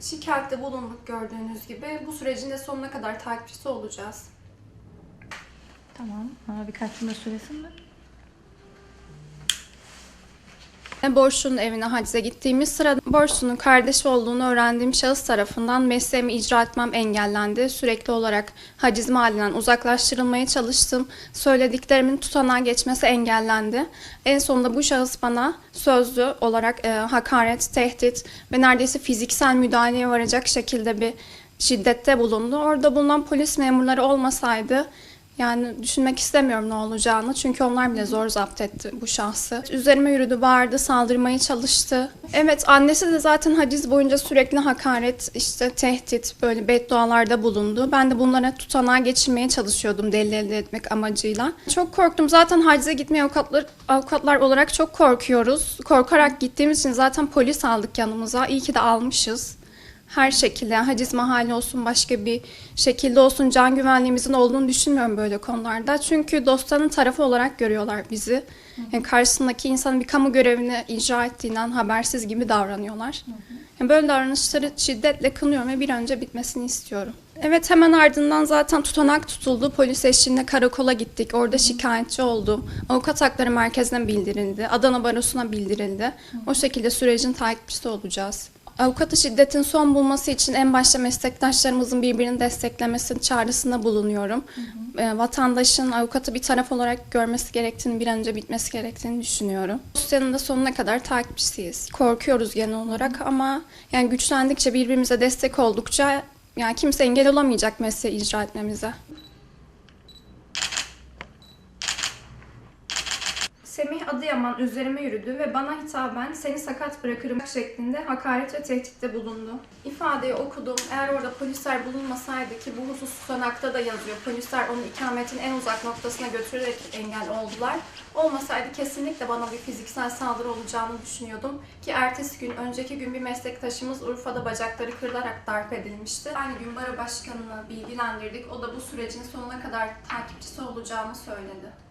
Şikayette bulunduk gördüğünüz gibi. Bu sürecin de sonuna kadar takipçisi olacağız. Tamam. Bana birkaç cümle söylesin mi? Borçlu'nun evine hacize gittiğimiz sırada Borçlu'nun kardeşi olduğunu öğrendiğim şahıs tarafından mesleğimi icra etmem engellendi. Sürekli olarak haciz mahallinden uzaklaştırılmaya çalıştım. Söylediklerimin tutanağa geçmesi engellendi. En sonunda bu şahıs bana sözlü olarak e, hakaret, tehdit ve neredeyse fiziksel müdahaleye varacak şekilde bir şiddette bulundu. Orada bulunan polis memurları olmasaydı yani düşünmek istemiyorum ne olacağını çünkü onlar bile zor zapt etti bu şahsı. Üzerime yürüdü, bağırdı, saldırmaya çalıştı. Evet annesi de zaten haciz boyunca sürekli hakaret, işte tehdit, böyle beddualarda bulundu. Ben de bunlara tutanağa geçirmeye çalışıyordum delil elde etmek amacıyla. Çok korktum. Zaten hacize gitmeye avukatlar, avukatlar olarak çok korkuyoruz. Korkarak gittiğimiz için zaten polis aldık yanımıza. İyi ki de almışız her şekilde haciz mahalli olsun başka bir şekilde olsun can güvenliğimizin olduğunu düşünmüyorum böyle konularda. Çünkü dostların tarafı olarak görüyorlar bizi. Yani karşısındaki insanın bir kamu görevini icra ettiğinden habersiz gibi davranıyorlar. Yani böyle davranışları şiddetle kınıyorum ve bir an önce bitmesini istiyorum. Evet hemen ardından zaten tutanak tutuldu. Polis eşliğinde karakola gittik. Orada şikayetçi oldum. Avukat Hakları Merkezi'ne bildirildi. Adana Barosu'na bildirildi. O şekilde sürecin takipçisi olacağız. Avukatı şiddetin son bulması için en başta meslektaşlarımızın birbirini desteklemesi çağrısında bulunuyorum. E, vatandaşın avukatı bir taraf olarak görmesi gerektiğini, bir an önce bitmesi gerektiğini düşünüyorum. Dosyanın da sonuna kadar takipçisiyiz. Korkuyoruz genel olarak ama yani güçlendikçe, birbirimize destek oldukça yani kimse engel olamayacak mesleği icra etmemize. Semih Adıyaman üzerime yürüdü ve bana hitaben seni sakat bırakırım şeklinde hakaret ve tehditte bulundu. İfadeyi okudum. Eğer orada polisler bulunmasaydı ki bu husus tutanakta da yazıyor. Polisler onu ikametin en uzak noktasına götürerek engel oldular. Olmasaydı kesinlikle bana bir fiziksel saldırı olacağını düşünüyordum. Ki ertesi gün, önceki gün bir meslektaşımız Urfa'da bacakları kırılarak darp edilmişti. Aynı gün baro başkanını bilgilendirdik. O da bu sürecin sonuna kadar takipçisi olacağını söyledi.